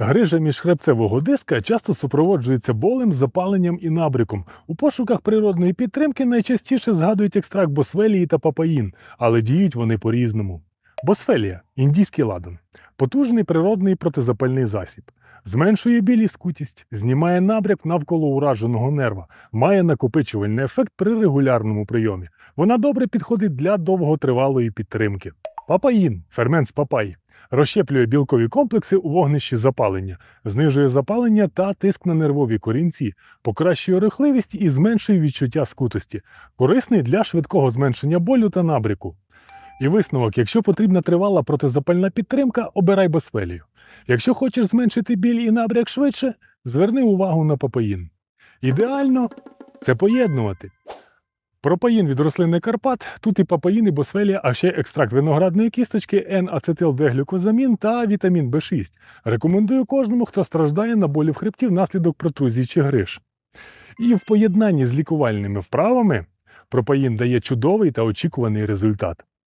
Грижа міжхребцевого диска часто супроводжується болем, запаленням і набряком. У пошуках природної підтримки найчастіше згадують екстракт босфелії та папаїн, але діють вони по-різному. Босфелія індійський ладан. Потужний природний протизапальний засіб. Зменшує біль і скутість, знімає набряк навколо ураженого нерва, має накопичувальний ефект при регулярному прийомі. Вона добре підходить для довготривалої підтримки. Папаїн, фермент з папаї, розщеплює білкові комплекси у вогнищі запалення, знижує запалення та тиск на нервові корінці, покращує рухливість і зменшує відчуття скутості, корисний для швидкого зменшення болю та набряку. І висновок, якщо потрібна тривала протизапальна підтримка, обирай босфелію. Якщо хочеш зменшити біль і набряк швидше, зверни увагу на папаїн. Ідеально це поєднувати. Пропаїн від рослини Карпат, тут і папаїн, і босфелія, а ще екстракт виноградної кісточки, N-ацетилдеглюкозамін та вітамін В6. Рекомендую кожному, хто страждає на болі в хребті внаслідок протрузії чи гриж. І в поєднанні з лікувальними вправами пропаїн дає чудовий та очікуваний результат.